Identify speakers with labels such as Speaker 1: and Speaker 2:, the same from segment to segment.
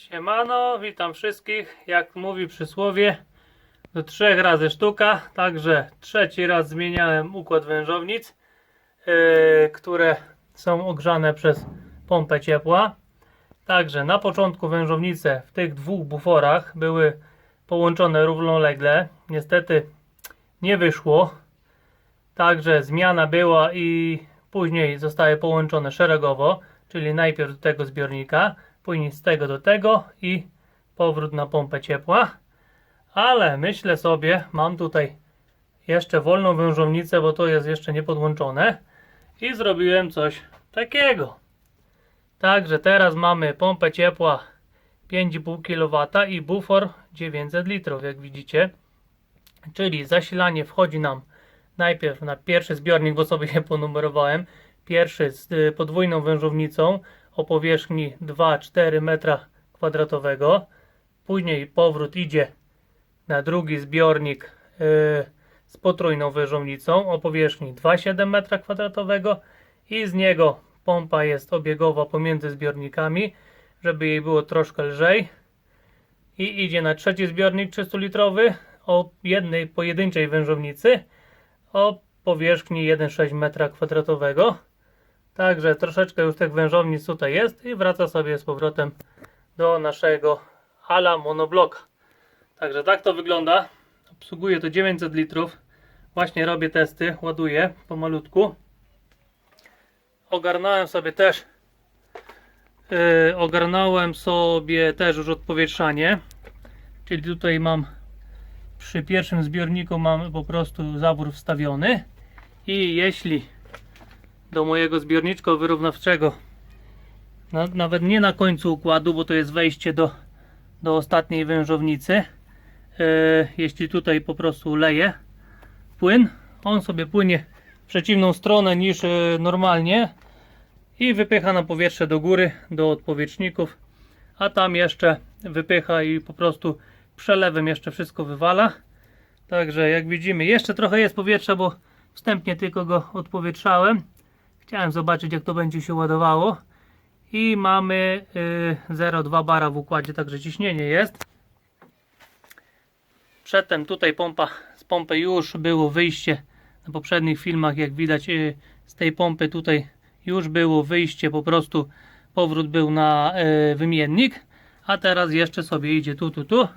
Speaker 1: Siemano, witam wszystkich. Jak mówi przysłowie, do trzech razy sztuka. Także trzeci raz zmieniałem układ wężownic, yy, które są ogrzane przez pompę ciepła. Także na początku wężownice w tych dwóch buforach były połączone równolegle. Niestety nie wyszło. Także zmiana była i później zostały połączone szeregowo, czyli najpierw do tego zbiornika, później z tego do tego i powrót na pompę ciepła. Ale myślę sobie, mam tutaj jeszcze wolną wężownicę, bo to jest jeszcze nie podłączone i zrobiłem coś takiego. Także teraz mamy pompę ciepła 5,5 kW i bufor 900 litrów, jak widzicie. Czyli zasilanie wchodzi nam najpierw na pierwszy zbiornik, bo sobie je ponumerowałem. Pierwszy z y, podwójną wężownicą o powierzchni 2-4 metra kwadratowego. Później powrót idzie na drugi zbiornik y, z potrójną wężownicą o powierzchni 2,7 metra kwadratowego i z niego pompa jest obiegowa pomiędzy zbiornikami, żeby jej było troszkę lżej. I idzie na trzeci zbiornik 300 litrowy o jednej pojedynczej wężownicy o powierzchni 1,6 metra kwadratowego. Także troszeczkę już tych wężownic tutaj jest i wraca sobie z powrotem do naszego ala monobloka. Także tak to wygląda. Obsługuję to 900 litrów. Właśnie robię testy, ładuję pomalutku. Ogarnąłem sobie też yy, ogarnąłem sobie też już odpowietrzanie. Czyli tutaj mam przy pierwszym zbiorniku mam po prostu zawór wstawiony i jeśli do mojego zbiorniczka wyrównawczego na, nawet nie na końcu układu, bo to jest wejście do, do ostatniej wężownicy e, jeśli tutaj po prostu leję płyn, on sobie płynie w przeciwną stronę niż e, normalnie i wypycha na powietrze do góry, do odpowietrzników a tam jeszcze wypycha i po prostu przelewem jeszcze wszystko wywala. Także jak widzimy, jeszcze trochę jest powietrza, bo wstępnie tylko go odpowietrzałem. Chciałem zobaczyć, jak to będzie się ładowało. I mamy y, 0,2 bara w układzie, także ciśnienie jest. Przedtem tutaj pompa, z pompy już było wyjście. Na poprzednich filmach, jak widać, y, z tej pompy tutaj już było wyjście, po prostu powrót był na y, wymiennik. A teraz jeszcze sobie idzie tu, tu, tu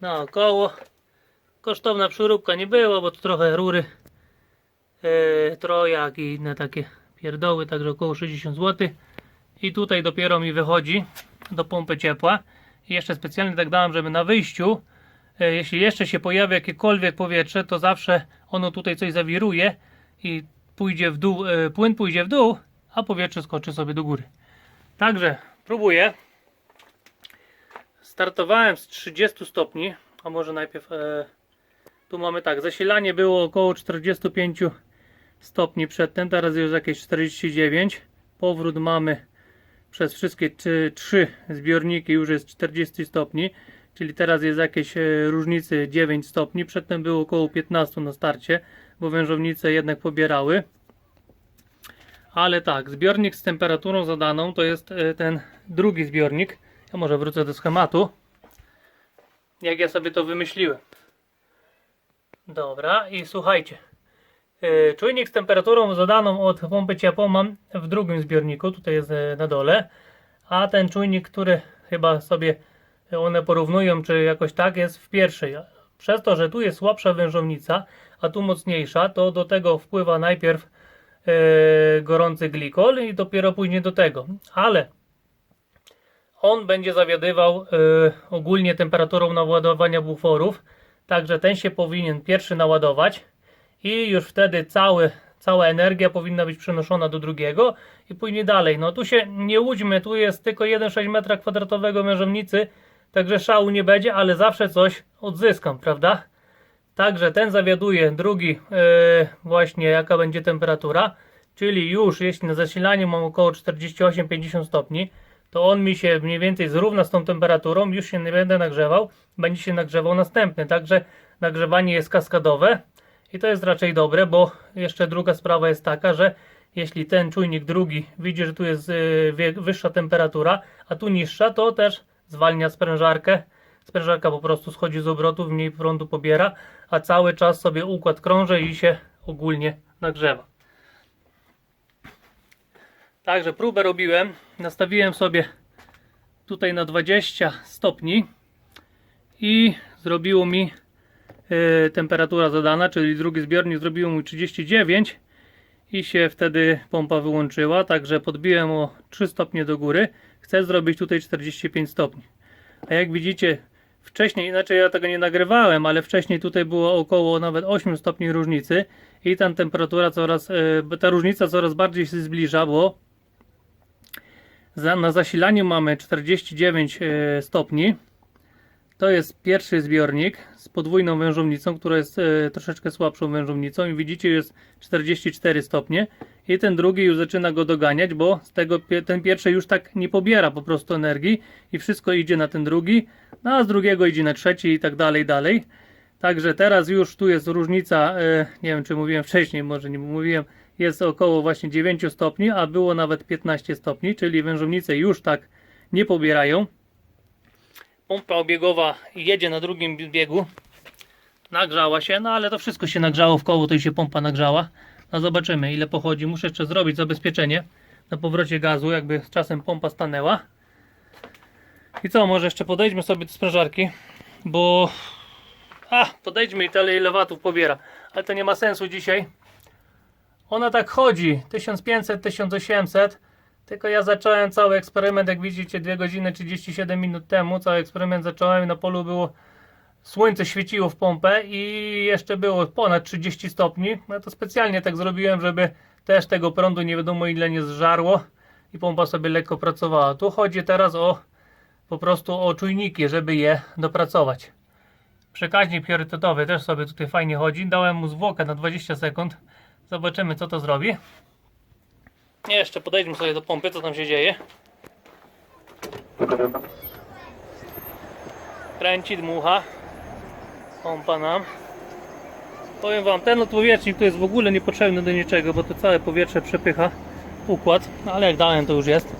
Speaker 1: naokoło. Kosztowna przeróbka nie było, bo to trochę rury, e, trojak i inne takie pierdoły, także około 60 zł. I tutaj dopiero mi wychodzi do pompy ciepła. I jeszcze specjalnie tak dałem, żeby na wyjściu, e, jeśli jeszcze się pojawi jakiekolwiek powietrze, to zawsze ono tutaj coś zawiruje i pójdzie w dół, e, płyn pójdzie w dół, a powietrze skoczy sobie do góry. Także próbuję. Startowałem z 30 stopni, a może najpierw e, tu mamy tak, zasilanie było około 45 stopni przedtem, teraz jest jakieś 49. Powrót mamy przez wszystkie trzy zbiorniki już jest 40 stopni, czyli teraz jest jakieś e, różnicy 9 stopni. Przedtem było około 15 na starcie, bo wężownice jednak pobierały. Ale tak, zbiornik z temperaturą zadaną to jest e, ten drugi zbiornik. Ja może wrócę do schematu. Jak ja sobie to wymyśliłem. Dobra, i słuchajcie. Yy, Czujnik z temperaturą zadaną od pompy ciepła mam w drugim zbiorniku, tutaj jest e, na dole. A ten czujnik, który chyba sobie one porównują, czy jakoś tak, jest w pierwszej. Przez to, że tu jest słabsza wężownica, a tu mocniejsza, to do tego wpływa najpierw e, gorący glikol i dopiero później do tego. Ale on będzie zawiadywał ogólnie temperaturą naładowania buforów. Także ten się powinien pierwszy naładować i już wtedy cały, cała energia powinna być przenoszona do drugiego i później dalej. No tu się nie łudźmy, tu jest tylko 1,6 m2 mężownicy, także szału nie będzie, ale zawsze coś odzyskam, prawda? Także ten zawiaduje, drugi yy, właśnie jaka będzie temperatura, czyli już jeśli na zasilaniu mam około 48-50 stopni, to on mi się mniej więcej zrówna z tą temperaturą, już się nie będę nagrzewał, będzie się nagrzewał następny, także nagrzewanie jest kaskadowe i to jest raczej dobre, bo jeszcze druga sprawa jest taka, że jeśli ten czujnik drugi widzi, że tu jest y, wyższa temperatura, a tu niższa, to też zwalnia sprężarkę. Sprężarka po prostu schodzi z obrotów, mniej prądu pobiera, a cały czas sobie układ krąży i się ogólnie nagrzewa. Także próbę robiłem. Nastawiłem sobie tutaj na 20 stopni i zrobiło mi temperatura zadana, czyli drugi zbiornik zrobiło mi 39 i się wtedy pompa wyłączyła, także podbiłem o 3 stopnie do góry. Chcę zrobić tutaj 45 stopni. A jak widzicie, wcześniej, inaczej ja tego nie nagrywałem, ale wcześniej tutaj było około nawet 8 stopni różnicy i ta temperatura coraz, e, ta różnica coraz bardziej się zbliża, bo na zasilaniu mamy 49 e, stopni. To jest pierwszy zbiornik z podwójną wężownicą, która jest e, troszeczkę słabszą wężownicą i widzicie jest 44 stopnie i ten drugi już zaczyna go doganiać, bo z tego ten pierwszy już tak nie pobiera po prostu energii i wszystko idzie na ten drugi, no a z drugiego idzie na trzeci i tak dalej, dalej. Także teraz już tu jest różnica, e, nie wiem czy mówiłem wcześniej, może nie mówiłem, jest około właśnie 9 stopni, a było nawet 15 stopni, czyli wężownice już tak nie pobierają. Pompa obiegowa jedzie na drugim biegu. Nagrzała się, no ale to wszystko się nagrzało w koło, to i się pompa nagrzała. No zobaczymy ile pochodzi. Muszę jeszcze zrobić zabezpieczenie na powrocie gazu, jakby z czasem pompa stanęła. I co, może jeszcze podejdźmy sobie do sprężarki, bo... A, podejdźmy i tyle ile watów pobiera. Ale to nie ma sensu dzisiaj. Ona tak chodzi, 1500-1800, tylko ja zacząłem cały eksperyment, jak widzicie, 2 godziny 37 minut temu, cały eksperyment zacząłem na polu było, słońce świeciło w pompę i jeszcze było ponad 30 stopni, no to specjalnie tak zrobiłem, żeby też tego prądu nie wiadomo ile nie zżarło i pompa sobie lekko pracowała. Tu chodzi teraz o po prostu o czujniki, żeby je dopracować. Przekaźnik priorytetowy też sobie tutaj fajnie chodzi. Dałem mu zwłokę na 20 sekund. Zobaczymy co to zrobi. Jeszcze podejdźmy sobie do pompy, co tam się dzieje. Kręci, dmucha. Pompa nam. Powiem wam, ten odpowietrznik to jest w ogóle niepotrzebny do niczego, bo to całe powietrze przepycha układ, no ale jak dałem to już jest.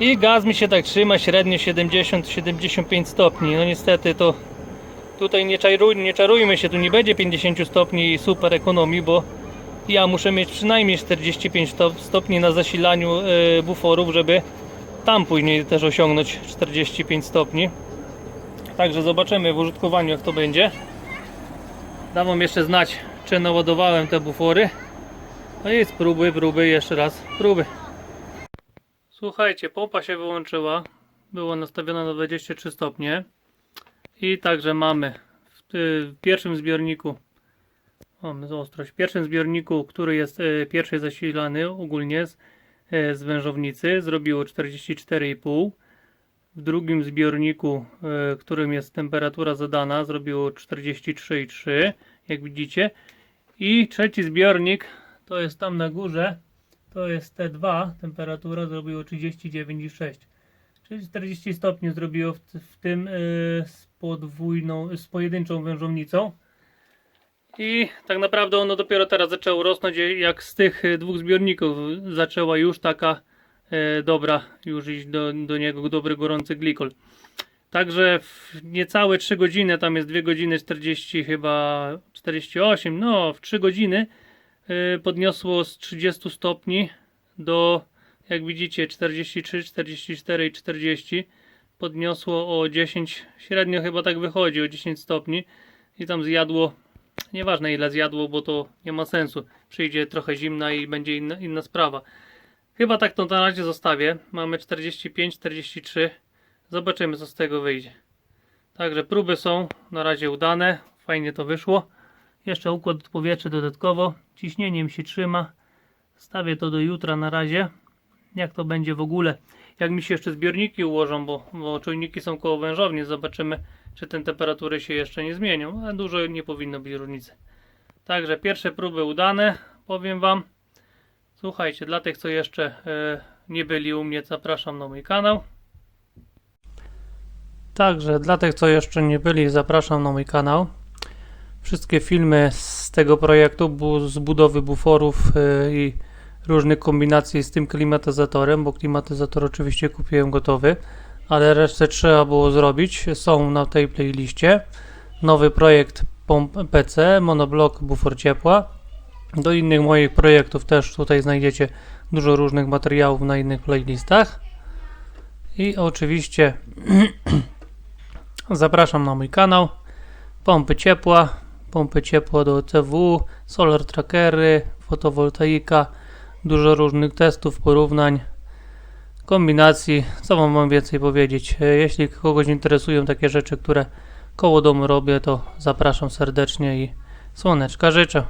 Speaker 1: I gaz mi się tak trzyma średnio 70-75 stopni. No niestety to tutaj nie, czaruj, nie czarujmy się, tu nie będzie 50 stopni super ekonomii, bo ja muszę mieć przynajmniej 45 sto- stopni na zasilaniu e, buforów, żeby tam później też osiągnąć 45 stopni. Także zobaczymy w użytkowaniu jak to będzie. Dam wam jeszcze znać, czy naładowałem te bufory. No i próby, próby, jeszcze raz próby. Słuchajcie, pompa się wyłączyła. Była nastawiona na 23 stopnie. I także mamy w, w pierwszym zbiorniku Mamy ostrość. W pierwszym zbiorniku, który jest e, pierwszy zasilany ogólnie z, e, z wężownicy, zrobiło 44,5. W drugim zbiorniku, e, którym jest temperatura zadana, zrobiło 43,3, jak widzicie. I trzeci zbiornik, to jest tam na górze, to jest T2, temperatura zrobiło 39,6. Czyli 40 stopni zrobiło w, w tym z podwójną, z pojedynczą wężownicą. I tak naprawdę ono dopiero teraz zaczęło rosnąć, jak z tych e, dwóch zbiorników zaczęła już taka e, dobra, już iść do, do niego dobry gorący glikol. Także w niecałe 3 godziny, tam jest 2 godziny 40 chyba 48, no w 3 godziny e, podniosło z 30 stopni do jak widzicie 43, 44 i 40 podniosło o 10, średnio chyba tak wychodzi o 10 stopni i tam zjadło Nieważne ile zjadło, bo to nie ma sensu. Przyjdzie trochę zimna i będzie inna, inna sprawa. Chyba tak to na razie zostawię. Mamy 45, 43. Zobaczymy co z tego wyjdzie. Także próby są na razie udane. Fajnie to wyszło. Jeszcze układ powietrza dodatkowo. Ciśnienie mi się trzyma. Stawię to do jutra na razie. Jak to będzie w ogóle. Jak mi się jeszcze zbiorniki ułożą, bo, bo czujniki są koło wężowni. Zobaczymy czy te temperatury się jeszcze nie zmienią, ale dużo nie powinno być różnicy. Także pierwsze próby udane, powiem Wam. Słuchajcie, dla tych co jeszcze e, nie byli u mnie, zapraszam na mój kanał. Także dla tych co jeszcze nie byli, zapraszam na mój kanał. Wszystkie filmy z tego projektu, z budowy buforów e, i różnych kombinacji z tym klimatyzatorem, bo klimatyzator oczywiście kupiłem gotowy ale resztę trzeba było zrobić. Są na tej playliście. Nowy projekt PC, monoblok, bufor ciepła. Do innych moich projektów też tutaj znajdziecie dużo różnych materiałów na innych playlistach. I oczywiście zapraszam na mój kanał. Pompy ciepła, pompy ciepła do CW, solar trackery, fotowoltaika, dużo różnych testów, porównań, kombinacji. Co wam mam więcej powiedzieć? E, Jeśli kogoś interesują takie rzeczy, które koło domu robię, to zapraszam serdecznie i słoneczka życzę.